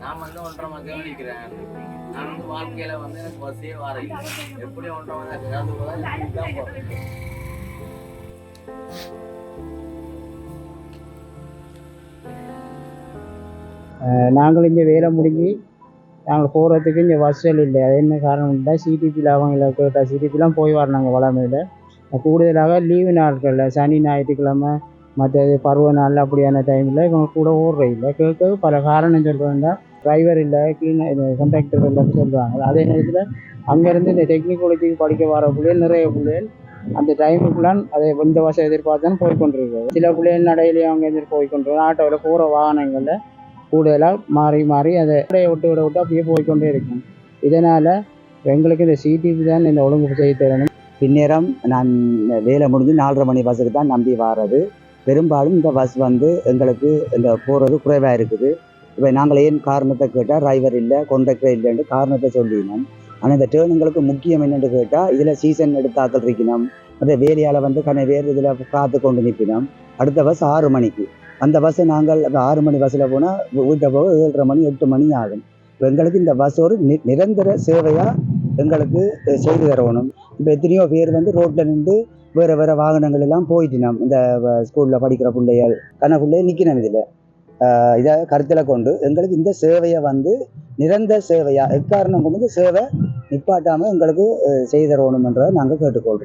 நான் வந்து ஒன்றரை மாதம் கவனிக்கிறேன் நான் வந்து வாழ்க்கையில வந்து எனக்கு பஸ்ஸே வர எப்படி ஒன்றரை மாதம் ஏதாவது நாங்கள் இங்கே வேலை முடிஞ்சு நாங்கள் போகிறதுக்கு இங்கே வசல் இல்லை. அது என்ன காரணம் காரணம்னா சிடிபியில் அவங்கள கேட்டால் சிடிபிலாம் போய் வரனாங்க வளமையில். கூடுதலாக லீவு நாட்களில் சனி ஞாயிற்றுக்கிழமை மற்றது பருவ நாள் அப்படியான டைமில் இவங்க கூட ஓடுற இல்லை கேட்க பல காரணம் சொல்கிறாங்க டிரைவர் இல்லை கிளீனர் கண்டக்டர் இல்லைன்னு சொல்கிறாங்க அதே நேரத்தில் அங்கேருந்து இந்த டெக்னிக்காலஜிக்கு படிக்க வர பிள்ளைகள் நிறைய பிள்ளைகள் அந்த டைமுக்குள்ளான் அதை இந்த வருஷம் எதிர்பார்த்தான் போய் கொண்டிருக்கு சில பிள்ளைகள் நடையிலேயே அவங்க எதிர் போய் கொண்டிருக்கோம் ஆட்டோவில் போகிற வாகனங்களில் கூடுதலாக மாறி மாறி அதை அப்படியே விட்டு விட விட்டு அப்படியே போய்க்கொண்டே இருக்கும் இதனால் எங்களுக்கு இந்த சிடிபி தான் இந்த ஒழுங்கு செய்ய தரணும் பின்னேரம் நான் வேலை முடிஞ்சு நாலரை மணி பஸ்ஸுக்கு தான் நம்பி வாரது பெரும்பாலும் இந்த பஸ் வந்து எங்களுக்கு இந்த போகிறது குறைவாக இருக்குது. இப்போ நாங்கள் ஏன் காரணத்தை கேட்டால் டிரைவர் இல்லை கொண்டக்டர் இல்லைன்னு காரணத்தை சொல்லினோம். ஆனால் இந்த டேர்னுங்களுக்கு முக்கியம் என்னென்னு கேட்டால் இதில் சீசன் எடுத்தாக்கள் இருக்கணும். அந்த வேலையால் வந்து கன வேறு இதில் காத்து கொண்டு நிற்பினோம் அடுத்த பஸ் ஆறு மணிக்கு. அந்த பஸ்ஸை நாங்கள் அந்த ஆறு மணி பஸ்ஸில் போனால் வீட்டை போக ஏழரை மணி எட்டு மணி ஆகும். இப்போ எங்களுக்கு இந்த பஸ் ஒரு நி நிரந்தர சேவையாக எங்களுக்கு செய்து தரணும். இப்போ எத்தனையோ பேர் வந்து ரோட்டில் நின்று வேறு வேறு வாகனங்கள் எல்லாம் போயிட்டினோம் இந்த ஸ்கூலில் படிக்கிற பிள்ளைகள் கண்ண பிள்ளைய நிற்கணும் இதில். இதை கருத்தில் கொண்டு எங்களுக்கு இந்த சேவையை வந்து நிரந்தர சேவையாக எக்காரணம் கொண்டு சேவை நிப்பாட்டாமல் எங்களுக்கு அஹ், செய்து நாங்கள் கேட்டுக்கொள்கிறோம்